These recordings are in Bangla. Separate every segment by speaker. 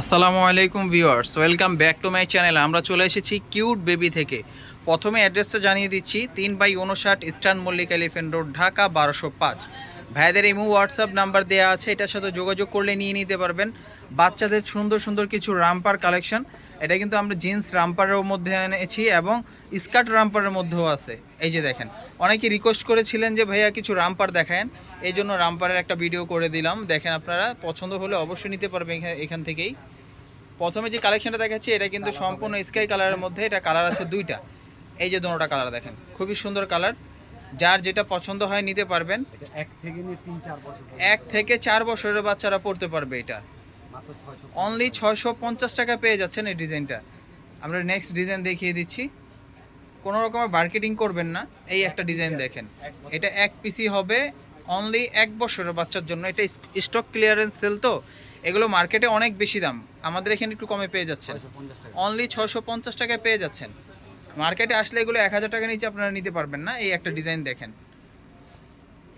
Speaker 1: আসসালামু আলাইকুম viewers, welcome back to my channel. আমরা চলে এসেছি কিউট বেবি থেকে। প্রথমে অ্যাড্রেসটা জানিয়ে দিচ্ছি, তিন বাই উনষাট Eastern Mallik Elephant Road, Dhaka বারোশো পাঁচ। ভাইদের ইমো হোয়াটসঅ্যাপ নাম্বার দেওয়া আছে, এটার সাথে যোগাযোগ করলে নিয়ে নিতে পারবেন। বাচ্চাদের সুন্দর সুন্দর কিছু রামপার কালেকশন। এটা কিন্তু আমরা জিন্স রামপারের মধ্যে এনেছি এবং স্কার্ট রামপারের মধ্যেও আছে। এই যে দেখেন অনেকে রিকোয়েস্ট করেছিলেন যে ভাইয়া কিছু রামপার দেখায়েন। এই জন্য রামপারের একটা ভিডিও করে দিলাম। দেখেন আপনারা পছন্দ হলে অবশ্যই নিতে পারবেন এখা- এখান থেকেই। প্রথমে যে কালেকশনটা দেখাচ্ছি এটা কিন্তু সম্পূর্ণ স্কাই কালারের মধ্যে এটা কালার আছে দুইটা। এই যে দুটোটা কালার দেখেন খুবই সুন্দর কালার যার যেটা পছন্দ হয় নিতে পারবেন।
Speaker 2: এক থেকে চার
Speaker 1: এক থেকে চার বছরের বাচ্চারা পড়তে পারবে এটা। অনলি ছয়শো পঞ্চাশ। টাকা পেয়ে যাচ্ছেন এই ডিজাইনটা আমরা নেক্সট ডিজাইন দেখিয়ে দিচ্ছি। কোনো রকমের মার্কেটিং করবেন না। এই একটা ডিজাইন দেখেন। এটা এক পিসি হবে অনলি এক বছরের বাচ্চার জন্য। এটা স্টক ক্লিয়ারেন্স সেল তো। এগুলো মার্কেটে অনেক বেশি দাম। আমাদের এখানে একটু কমে পেয়ে যাচ্ছেন। অনলি ছশো পঞ্চাশ টাকায় পেয়ে যাচ্ছেন। মার্কেটে আসলে এগুলো এক হাজার টাকা নিচে আপনারা নিতে পারবেন না। এই একটা ডিজাইন দেখেন।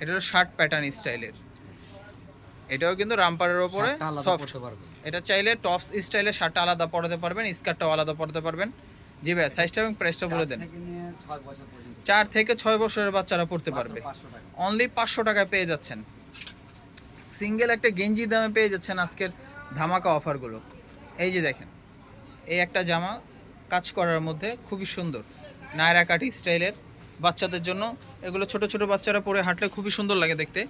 Speaker 1: এটা হলো শার্ট প্যাটার্ন স্টাইলের এটাও কিন্তু রামপারের ওপরে সফট এটা চাইলে টপস স্টাইলের শার্টটা আলাদা পরাতে পারবেন স্কার্টটাও আলাদা পরাতে পারবেন। জি ভাই সাইজটা এবং প্রাইসটা বলে দেন।
Speaker 2: চার থেকে ছয়
Speaker 1: বছরের বাচ্চারা পড়তে পারবে। অনলি পাঁচশো টাকায় পেয়ে যাচ্ছেন। সিঙ্গেল একটা গেঞ্জি দামে পেয়ে যাচ্ছেন আজকের ধামাকা অফারগুলো। এই যে দেখেন এই একটা জামা কাজ করার মধ্যে খুবই সুন্দর। নায়রা কাটি স্টাইলের বাচ্চাদের জন্য। এগুলো ছোট ছোট বাচ্চারা পরে হাঁটলে খুবই সুন্দর লাগে দেখতে।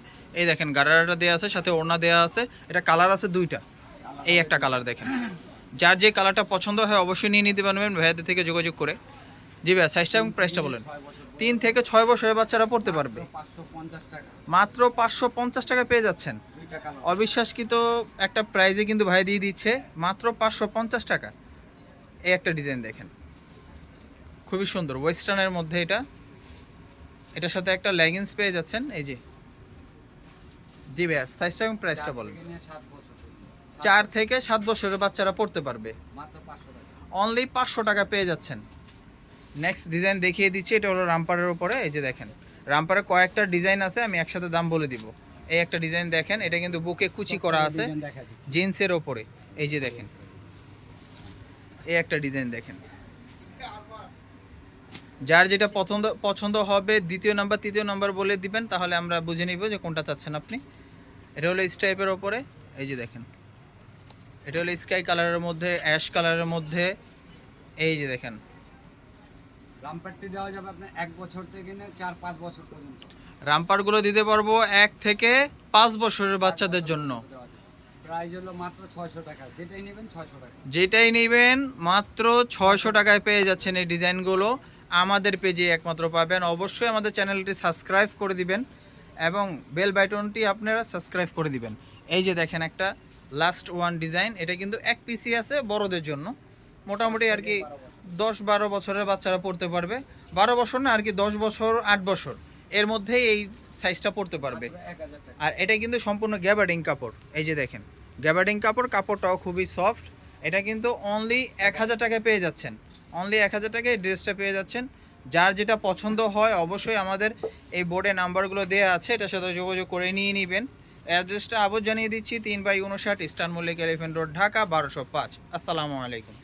Speaker 1: এই দেখেন গারারাটা দেওয়া আছে সাথে ওড়না দেওয়া আছে। এটা কালার আছে দুইটা। এই একটা কালার দেখেন। যার যে কালারটা পছন্দ হয় অবশ্যই নিয়ে নিতে পারবেন ভাইয়াদের থেকে যোগাযোগ করে। জি ভাইয়া সাইজটা এবং প্রাইসটা বলেন। তিন থেকে ছয় বছরের বাচ্চারা পড়তে পারবে। মাত্র পাঁচশো পঞ্চাশ টাকা পেয়ে যাচ্ছেন। অবিশ্বাসকৃত একটা প্রাইজে কিন্তু ভাই দিয়ে দিচ্ছে। মাত্র পাঁচশো পঞ্চাশ টাকা। এই একটা ডিজাইন দেখেন। খুবই সুন্দর। ওয়েস্টার্নের মধ্যে এটা। এটার সাথে একটা লেগিংস পেয়ে যাচ্ছেন। এই যে। জি ভাইয়া সাইজটা এবং প্রাইসটা বলেন
Speaker 2: নিয়ে সাত বছর পর্যন্ত।
Speaker 1: চার থেকে সাত বছরের বাচ্চারা পড়তে পারবে।
Speaker 2: মাত্র পাঁচশো টাকা
Speaker 1: অনলি পাঁচশো টাকা পেয়ে যাচ্ছেন। নেক্সট ডিজাইন দেখিয়ে দিচ্ছি এটা হলো রামপারের উপরে এই যে দেখেন। রামপারের কয়েকটা ডিজাইন আছে আমি একসাথে দাম বলে দিব। এই একটা ডিজাইন দেখেন এটা কিন্তু বুকে কুচি করা আছে। জিন্সের ওপরে। এই যে দেখেন। এই একটা ডিজাইন দেখেন। যার যেটা পছন্দ পছন্দ হবে দ্বিতীয় নাম্বার তৃতীয় নাম্বার বলে দিবেন তাহলে আমরা বুঝে নিব যে কোনটা চাচ্ছেন আপনি। এটা হলো স্টাইপের ওপরে এই যে দেখেন। এটা হলো স্কাই কালারের মধ্যে অ্যাশ কালারের মধ্যে। এই যে দেখেন।
Speaker 2: রামপাট্টি দেওয়া যাবে আপনার এক বছর থেকে নিয়ে চার পাঁচ বছর পর্যন্ত।
Speaker 1: রামপারগুলো দিতে পারব এক থেকে পাঁচ বছরের বাচ্চাদের জন্য।
Speaker 2: প্রাইস হলো মাত্র ছয়শো টাকা। যেটাই নেবেন ছয়শো টাকা।
Speaker 1: যেটাই নেবেন মাত্র ছয়শো টাকায় পেয়ে যাচ্ছেন এই ডিজাইনগুলো। আমাদের পেজে একমাত্র পাবেন। অবশ্যই আমাদের চ্যানেলটি সাবস্ক্রাইব করে দিবেন এবং বেল বাটনটি আপনারা সাবস্ক্রাইব করে দিবেন। এই যে দেখেন একটা লাস্ট ওয়ান ডিজাইন এটা কিন্তু এক পিসি আছে বড়দের জন্য। মোটামুটি আর কি দশ বারো বছরের বাচ্চারা পড়তে পারবে। বারো বছর না আর কি দশ বছর আট বছর। এর মধ্যেই এই সাইজটা পড়তে পারবে। আর এটা কিন্তু সম্পূর্ণ গ্যাবার্ডিং কাপড়। এই যে দেখেন গ্যাবার্ডিং কাপড় কাপড়টাও খুবই সফট এটা কিন্তু অনলি এক হাজার টাকায় পেয়ে যাচ্ছেন। অনলি এক হাজার টাকায় এই ড্রেসটা পেয়ে যাচ্ছেন। যার যেটা পছন্দ হয় অবশ্যই আমাদের এই বোর্ডে নাম্বারগুলো দেওয়া আছে। এটার সাথে যোগাযোগ করে নিয়ে নেবেন। অ্যাড্রেসটা আবার জানিয়ে দিচ্ছি, তিন বাই উনষাট Eastern Mallik Elephant Road, Dhaka বারোশো পাঁচ। আসসালামু আলাইকুম।